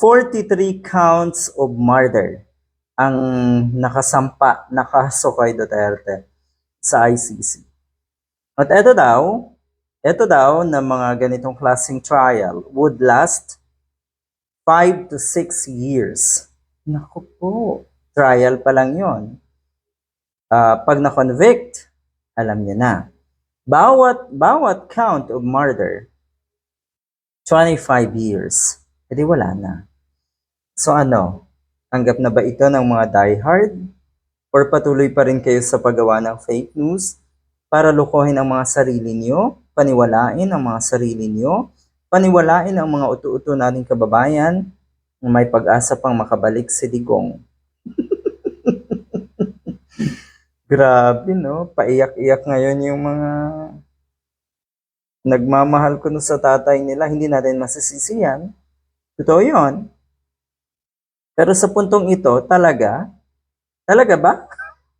43 counts of murder ang nakasampa, nakaso kay Duterte sa ICC. At eto daw, eto daw na mga ganitong klaseng trial would last 5 to 6 years. Naku po, trial pa lang yon. Ah, pag na-convict, alam niyo na. Bawat, bawat count of murder, 25 years. E wala na. So ano, tanggap na ba ito ng mga diehard? Or patuloy pa rin kayo sa paggawa ng fake news para lukohin ang mga sarili niyo, paniwalain ang mga sarili niyo, paniwalain ang mga utu-uto nating kababayan na may pag-asa pang makabalik si Digong. Grabe, no? Paiyak-iyak ngayon yung mga nagmamahal ko no sa tatay nila. Hindi natin masisisiyan. Totoo yun. Pero sa puntong ito, talaga, talaga ba?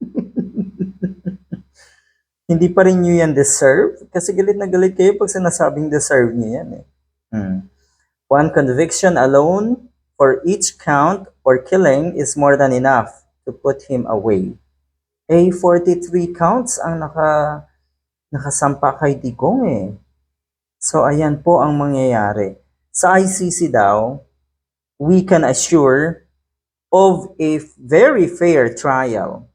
Hindi pa rin nyo yan deserve? Kasi galit na galit kayo pag sinasabing deserve nyo yan eh. Hmm. One conviction alone for each count or killing is more than enough to put him away. Eh, 43 counts ang naka, nakasampa kay Digong eh. So, ayan po ang mangyayari. Sa ICC daw, we can assure of a very fair trial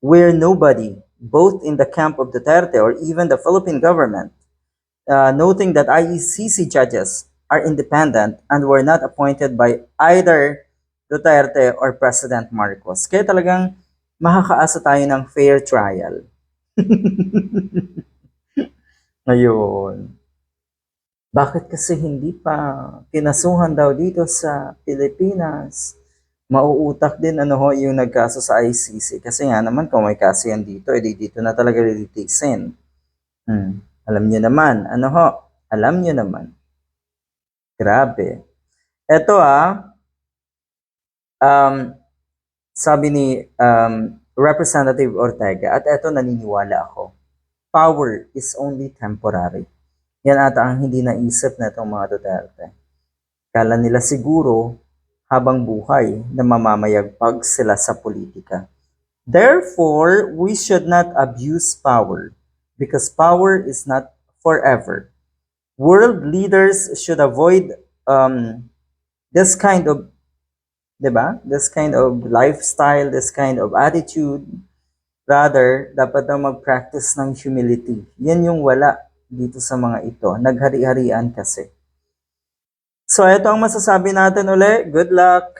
where nobody, both in the camp of Duterte or even the Philippine government, uh, noting that ICC judges are independent and were not appointed by either Duterte or President Marcos. Kaya talagang makakaasa tayo ng fair trial. Ngayon, bakit kasi hindi pa kinasuhan daw dito sa Pilipinas? Mauutak din ano ho yung nagkaso sa ICC. Kasi nga naman kung may kaso yan dito, edi dito na talaga lilitisin. Hmm. Alam nyo naman, ano ho? Alam nyo naman. Grabe. Eto ah, um, sabi ni um, Representative Ortega, at eto naniniwala ako, power is only temporary. Yan ata ang hindi naisip na itong mga Duterte. Kala nila siguro habang buhay na mamamayagpag sila sa politika. Therefore, we should not abuse power because power is not forever. World leaders should avoid um, this kind of, 'di ba? This kind of lifestyle, this kind of attitude. Rather, dapat daw mag-practice ng humility. Yan yung wala dito sa mga ito. Naghari-harian kasi. So, ito ang masasabi natin uli. Good luck!